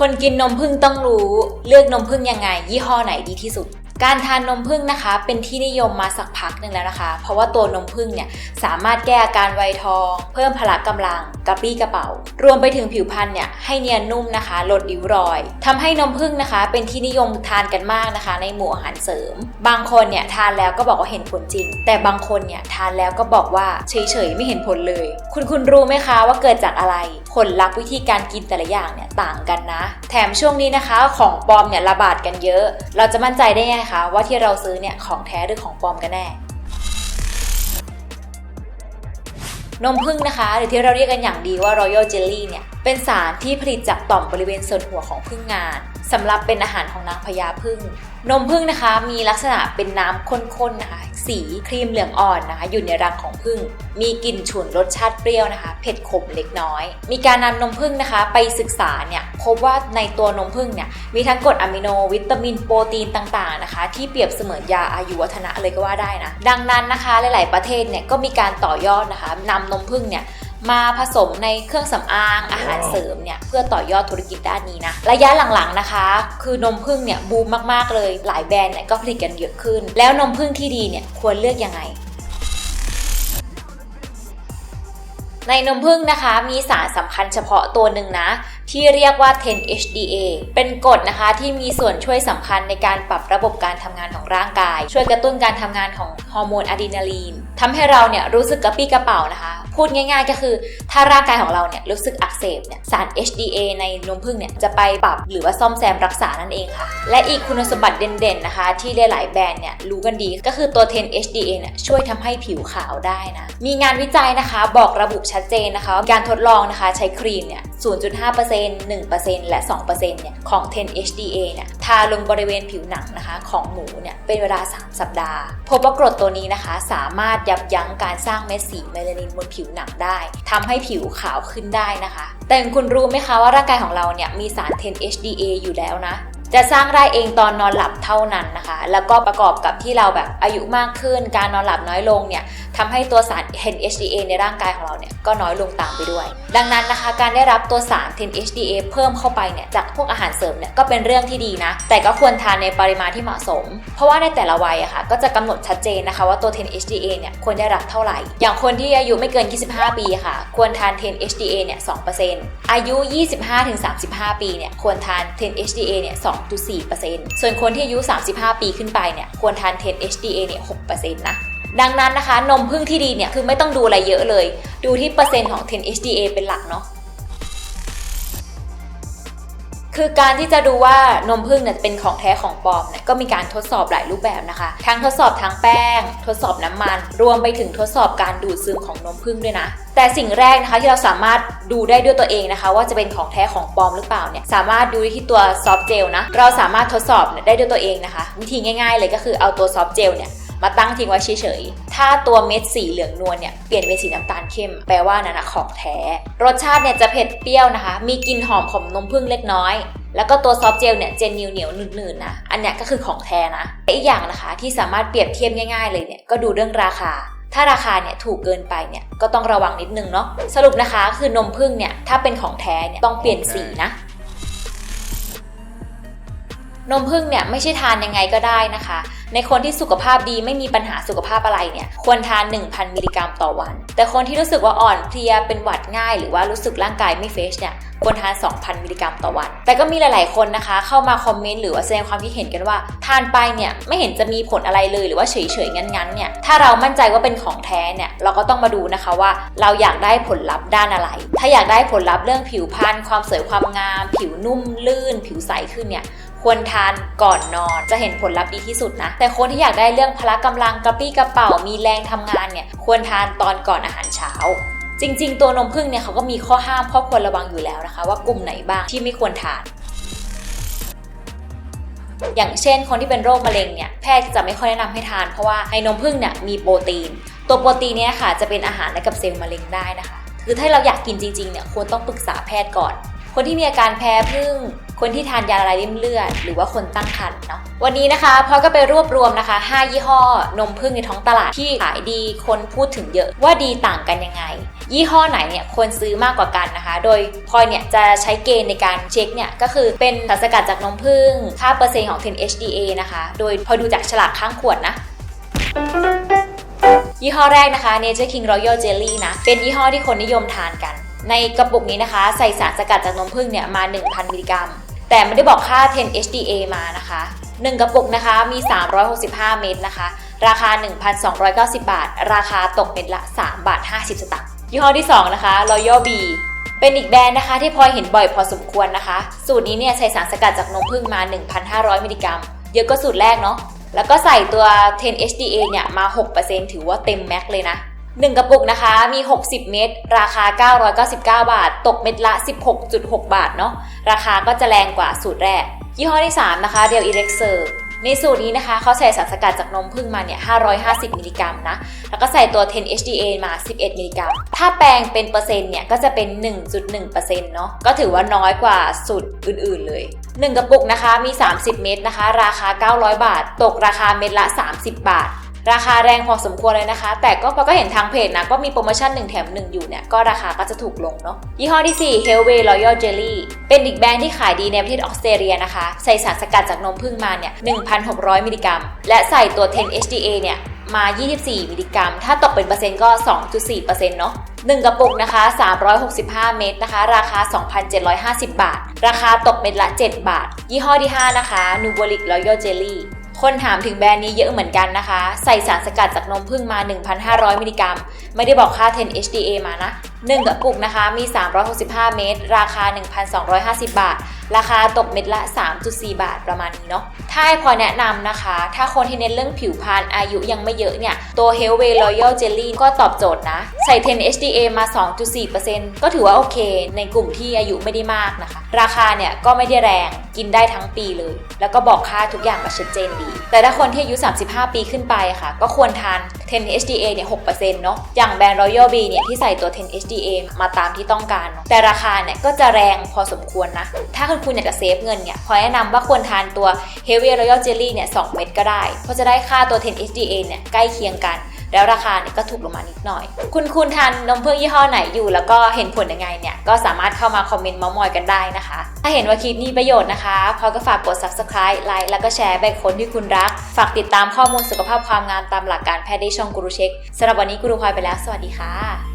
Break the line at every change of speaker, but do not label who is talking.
คนกินนมพึ่งต้องรู้ เลือกนมพึ่งยังไง ยี่ห้อไหนดีที่สุด การทานนมผึ้งนะคะ เป็นที่นิยมมาสักพักหนึ่งแล้วนะคะ เพราะว่าตัวนมผึ้งเนี่ยสามารถแก้อาการไวทอง เพิ่มพละกำลังกระปรี้กระเป๋า รวมไปถึงผิวพรรณเนี่ยให้เนียนนุ่มนะคะ ลดริ้วรอยทำให้นมผึ้งนะคะ เป็นที่นิยมทานกันมากนะคะ ในหมู่อาหารเสริม บางคนเนี่ยทานแล้วก็บอกว่าเห็นผลจริง แต่บางคนเนี่ยทานแล้วก็บอกว่าเฉยๆไม่เห็นผลเลย คุณคุณรู้ไหมคะว่าเกิดจากอะไร ผลลัพธ์วิธีการกินแต่ละอย่างเนี่ยต่างกันนะ แถมช่วงนี้นะคะ ของปลอมเนี่ยระบาดกันเยอะ เราจะมั่นใจได้ไงคะว่าที่เราซื้อเนี่ยของแท้หรือของปลอมกันแน่ นมผึ้งนะคะ หรือที่เราเรียกกันอย่างดีว่า Royal Jelly เนี่ยเป็นสารที่ผลิตจากต่อมบริเวณส่วนหัวของผึ้งงาน สำหรับเป็นอาหารของนางพญาผึ้งนมผึ้งนะคะ มีลักษณะเป็นน้ำข้นๆนะคะ สีครีมเหลืองอ่อนนะคะ อยู่ในรังของผึ้งมีกลิ่นฉุนรสชาติเปรี้ยวนะคะ เผ็ดขมเล็กน้อย มีการนำนมผึ้งนะคะ ไปศึกษาเนี่ยพบว่าในตัวนมผึ้งเนี่ยมีทั้งกรดอะมิโนวิตามินโปรตีนต่างๆนะคะ ที่เปรียบเสมือนยาอายุวัฒนะเลยก็ว่าได้นะ ดังนั้นนะคะหลาย ๆ ประเทศเนี่ยก็มีการต่อยอดนะคะนำนมผึ้งเนี่ย มาผสมในเครื่องสำอางอาหารเสริมเนี่ยเพื่อต่อยอดธุรกิจด้านนี้นะ ระยะหลังๆนะคะ คือนมผึ้งเนี่ยบูมมากๆเลย หลายแบรนด์เนี่ยก็ผลิตกันเยอะขึ้น แล้วนมผึ้งที่ดีเนี่ยควรเลือกยังไงในนมผึ้งนะคะมีสารสำคัญเฉพาะตัวหนึ่งนะ ที่เรียกว่า 10-HDA เป็นกรดนะคะที่มีส่วนช่วยสำคัญในการปรับระบบการทำงานของร่างกาย ช่วยกระตุ้นการทำงานของฮอร์โมนอะดรีนาลีนทำให้เราเนี่ยรู้สึกกระปี้กระเป๋านะคะ พูดง่ายๆก็คือ ถ้าร่างกายของเราเนี่ยรู้สึกอักเสบเนี่ยสาร HDA ในนมผึ้งเนี่ยจะไปปรับหรือว่าซ่อมแซมรักษานั่นเองค่ะ และอีกคุณสมบัติเด่นๆนะคะ ที่หลายๆแบรนด์เนี่ยรู้กันดีก็คือตัว 10-HDA เนี่ยช่วยทำให้ผิวขาวได้นะมีงานวิจัยนะคะ บอกระบุชัดเจนนะคะ การทดลองนะคะ ใช้ครีมเนี่ย 0.5% 1%และ 2%เนี่ยของ 10-HDA เนี่ยทาลงบริเวณผิวหนังนะคะของหมูเนี่ยเป็นเวลา 3 สัปดาห์ พบว่ากรดตัวนี้นะคะสามารถยับยั้งการสร้างเม็ดสีเมลานินบนผิวหนังได้ทำให้ผิวขาวขึ้นได้นะคะ แต่คุณรู้ไหมคะว่าร่างกายของเราเนี่ยมีสาร 10-HDA อยู่แล้วนะ จะสร้างได้เองตอนนอนหลับเท่านั้นนะคะ แล้วก็ประกอบกับที่เราแบบอายุมากขึ้น การนอนหลับน้อยลงเนี่ยทำให้ตัวสาร 10-HDA ในร่างกายของเราเนี่ยก็น้อยลงตามไปด้วย ดังนั้นนะคะการได้รับตัวสาร 10-HDA เพิ่มเข้าไปเนี่ยจากพวกอาหารเสริมเนี่ยก็เป็นเรื่องที่ดีนะ แต่ก็ควรทานในปริมาณที่เหมาะสม เพราะว่าในแต่ละวัยอะค่ะก็จะกำหนดชัดเจนนะคะว่าตัว 10-HDA เนี่ยควรได้รับเท่าไหร่ อย่างคนที่อายุไม่เกิน 25 ปีค่ะ ควรทาน 10-HDA เนี่ย2%อายุ 25-35 ปีเนี่ยควรทาน 10-HDA เนี่ย2 2.4%ส่วนคนที่อายุ 35 ปีขึ้นไปเนี่ยควรทาน 10-HDA เนี่ย6%นะดังนั้นนะคะนมผึ้งที่ดีเนี่ยคือไม่ต้องดูอะไรเยอะเลย ดูที่เปอร์เซ็นต์ของ 10-HDA เป็นหลักเนาะคือการที่จะดูว่านมผึ้งเนี่ยเป็นของแท้ของปลอมเนี่ยก็มีการทดสอบหลายรูปแบบนะคะ ทั้งทดสอบทางแป้ง ทดสอบน้ำมัน รวมไปถึงทดสอบการดูดซึมของนมผึ้งด้วยนะ แต่สิ่งแรกนะคะที่เราสามารถดูได้ด้วยตัวเองนะคะ ว่าจะเป็นของแท้ของปลอมหรือเปล่าเนี่ยสามารถดูที่ตัวซอฟต์เจลนะเราสามารถทดสอบได้ด้วยตัวเองนะคะ วิธีง่ายๆเลยก็คือเอาตัวซอฟต์เจลเนี่ยมาตั้งทิ้งไว้เฉยๆ ถ้าตัวเม็ดสีเหลืองนวลเนี่ยเปลี่ยนเป็นสีน้ำตาลเข้ม แปลว่านั่นนะของแท้ รสชาติเนี่ยจะเผ็ดเปรี้ยวนะคะ มีกลิ่นหอมของนมผึ้งเล็กน้อย แล้วก็ตัวซอฟต์เจลเนี่ยเจนเหนียวเหนียวหนืดๆนะ อันเนี้ยก็คือของแท้นะ อีกอย่างนะคะที่สามารถเปรียบเทียบง่าย ๆ เลยเนี่ยก็ดูเรื่องราคา ถ้าราคาเนี่ยถูกเกินไปเนี่ยก็ต้องระวังนิดนึงเนาะสรุปนะคะคือนมผึ้งเนี่ยถ้าเป็นของแท้เนี่ยต้องเปลี่ยนสีนะ นมผึ้งเนี่ยไม่ใช่ทานยังไงก็ได้นะคะ ในคนที่สุขภาพดีไม่มีปัญหาสุขภาพอะไรเนี่ยควรทาน 1,000 มิลลิกรัมต่อวัน แต่คนที่รู้สึกว่าอ่อนเพลียเป็นหวัดง่าย หรือว่ารู้สึกร่างกายไม่เฟชเนี่ยควรทาน 2,000 มิลลิกรัมต่อวัน แต่ก็มีหลาย ๆ คนนะคะ เข้ามาคอมเมนต์หรือว่าแสดงความคิดเห็นกันว่า ทานไปเนี่ยไม่เห็นจะมีผลอะไรเลยหรือว่าเฉย ๆ งั้น ๆ เนี่ย ถ้าเรามั่นใจว่าเป็นของแท้เนี่ยเราก็ต้องมาดูนะคะว่าเราอยากได้ผลลัพธ์ด้านอะไร ถ้าอยากได้ผลลัพธ์เรื่องผิวพรรณความสวยความงาม ผิวนุ่มลื่น ผิวใสขึ้นเนี่ย ควรทานก่อนนอน จะเห็นผลลัพธ์ดีที่สุดนะ แต่คนที่อยากได้เรื่องพละกำลังกระปี้กระเป๋ามีแรงทำงานเนี่ยควรทานตอนก่อนอาหารเช้าจริง ๆ ตัวนมผึ้งเนี่ยเขาก็มีข้อห้ามข้อควรระวังอยู่แล้วนะคะ ว่ากลุ่มไหนบ้างที่ไม่ควรทาน อย่างเช่น คนที่เป็นโรคมะเร็งเนี่ยแพทย์จะไม่ค่อยแนะนำให้ทานเพราะว่าในนมผึ้งเนี่ยมีโปรตีน ตัวโปรตีนเนี่ยค่ะจะเป็นอาหารให้กับเซลล์มะเร็งได้นะคะ คือถ้าเราอยากกินจริงๆเนี่ยควรต้องปรึกษาแพทย์ก่อน คนที่มีอาการแพ้ผึ้ง คนที่ทานยาละลายริ่มเลือด หรือว่าคนตั้งครรภ์เนาะวันนี้นะคะพลอยก็ไปรวบรวมนะคะ 5 ยี่ห้อนมผึ้งในท้องตลาดที่ขายดีคนพูดถึงเยอะว่าดีต่างกันยังไง ยี่ห้อไหนเนี่ยควรซื้อมากกว่ากันนะคะ โดยพลอยเนี่ยจะใช้เกณฑ์ในการเช็คเนี่ยก็คือเป็นสารสกัดจากนมผึ้งค่าเปอร์เซ็นต์ของ 10 HDA นะคะ โดยพอดูจากฉลากข้างขวดนะยี่ห้อแรกนะคะ Nature King Royal Jelly นะ เป็นยี่ห้อที่คนนิยมทานกัน ในกระปุกนี้นะคะ ใส่สารสกัดจากนมผึ้งเนี่ยมา 1,000 มิลลิกรัม แต่ไม่ได้บอกค่า 10 HDA มานะคะ 1 กระปุกนะคะมี 365 เม็ดนะคะ ราคา 1,290 บาท ราคาตกเม็ดละ 3 บาท 50 สตางค์ยี่ห้อที่ 2 นะคะ Royal B เป็นอีกแบรนด์นะคะที่พลอยเห็นบ่อยพอสมควรนะคะ สูตรนี้เนี่ยใช้สารสกัดจากนมผึ้งมา 1,500 มิลลิกรัม เยอะก็สูตรแรกเนาะแล้วก็ใส่ตัว 10 HDA เนี่ยมา 6%ถือว่าเต็มแม็กเลยนะ 1 กระปุกนะคะ มี 60 เม็ดราคา 999 บาท ตกเม็ดละ 16.6 บาทเนาะราคาก็จะแรงกว่าสูตรแรก ยี่ห้อที่ 3 นะคะเดลอีเล็กเซอร์ในสูตรนี้นะคะเขาใส่สารสกัดจากนมผึ้งมาเนี่ย 550 มิลลิกรัมนะ แล้วก็ใส่ตัว 10 HDA มา 11 มิลลิกรัม ถ้าแปลงเป็นเปอร์เซ็นต์เนี่ย ก็จะเป็น 1.1%เนาะ ก็ถือว่าน้อยกว่าสูตรอื่นๆเลย 1 กระปุกนะคะ มี 30 เม็ดนะคะ ราคา 900 บาท ตกราคาเม็ดละ 30 บาท ราคาแรงพอสมควรเลยนะคะ แต่ก็พอก็เห็นทางเพจนะก็มีโปรโมชั่น 1 แถม 1 อยู่เนี่ย ก็ราคาก็จะถูกลงเนาะยี่ห้อที่ 4 Helway Royal Jelly เป็นอีกแบรนด์ที่ขายดีในประเทศออสเตรเลียนะคะ ใส่สารสกัดจากนมผึ้งมาเนี่ย 1,600 มิลลิกรัม และใส่ตัว 10 HDA เนี่ยมา 24 มิลลิกรัม ถ้าตกเป็นเปอร์เซ็นต์ก็ 2.4%เนาะ1กระปุกนะคะ 365 เม็ดนะคะ ราคา 2,750 บาท ราคาตกเม็ดละ 7 บาท ยี่ห้อที่ 5 นะคะ Nubolic Royal Jelly คนถามถึงแบรนด์นี้เยอะเหมือนกันนะคะ ใส่สารสกัดจากนมผึ้งมา 1,500 มิลลิกรัม ไม่ได้บอกค่า 10 HDA มานะ 1กระปุกนะคะมี 365 เม็ดราคา 1,250 บาท ราคาตกเม็ดละ 3.4 บาทประมาณนี้เนาะถ้าให้พอแนะนำนะคะ ถ้าคนที่เน้นเรื่องผิวพรรณอายุยังไม่เยอะเนี่ย ตัว Healthway Royal Jelly ก็ตอบโจทย์นะ ใส่ 10 HDA มา 2.4%ก็ถือว่าโอเค ในกลุ่มที่อายุไม่ได้มากนะคะ ราคาเนี่ยก็ไม่ได้แรงกินได้ทั้งปีเลย แล้วก็บอกค่าทุกอย่างมาชัดเจนดี แต่ถ้าคนที่อายุ 35 ปีขึ้นไปค่ะ ก็ควรทาน 10 HDA เนี่ย 6%เนาะอย่างแบรนด์ Royal Bee เนี่ยที่ใส่ตัว 10 HDA มาตามที่ต้องการเนอะแต่ราคาเนี่ยก็จะแรงพอสมควรนะ ถ้าคุณคุณอยากจะเซฟเงินเนี่ยขอแนะนำว่าควรทานตัว Heavy Royal Jelly เนี่ย2เม็ดก็ได้ เพราะจะได้ค่าตัว 10 HDA เนี่ยใกล้เคียงกัน แล้วราคาเนี่ยก็ถูกลงมานิดหน่อย คุณคุณทานนมผึ้งยี่ห้อไหนอยู่ แล้วก็เห็นผลยังไงเนี่ยก็สามารถเข้ามาคอมเมนต์เมามอยกันได้นะคะ ถ้าเห็นว่าคลิปนี้ประโยชน์นะคะพอก็ฝากกด subscribe ไลค์แล้วก็แชร์ไปคนที่คุณรัก ฝากติดตามข้อมูลสุขภาพความงามตามหลักการแพทย์ได้ช่องกูรูเช็คสำหรับวันนี้กูรูพลอยไปแล้ว สวัสดีค่ะ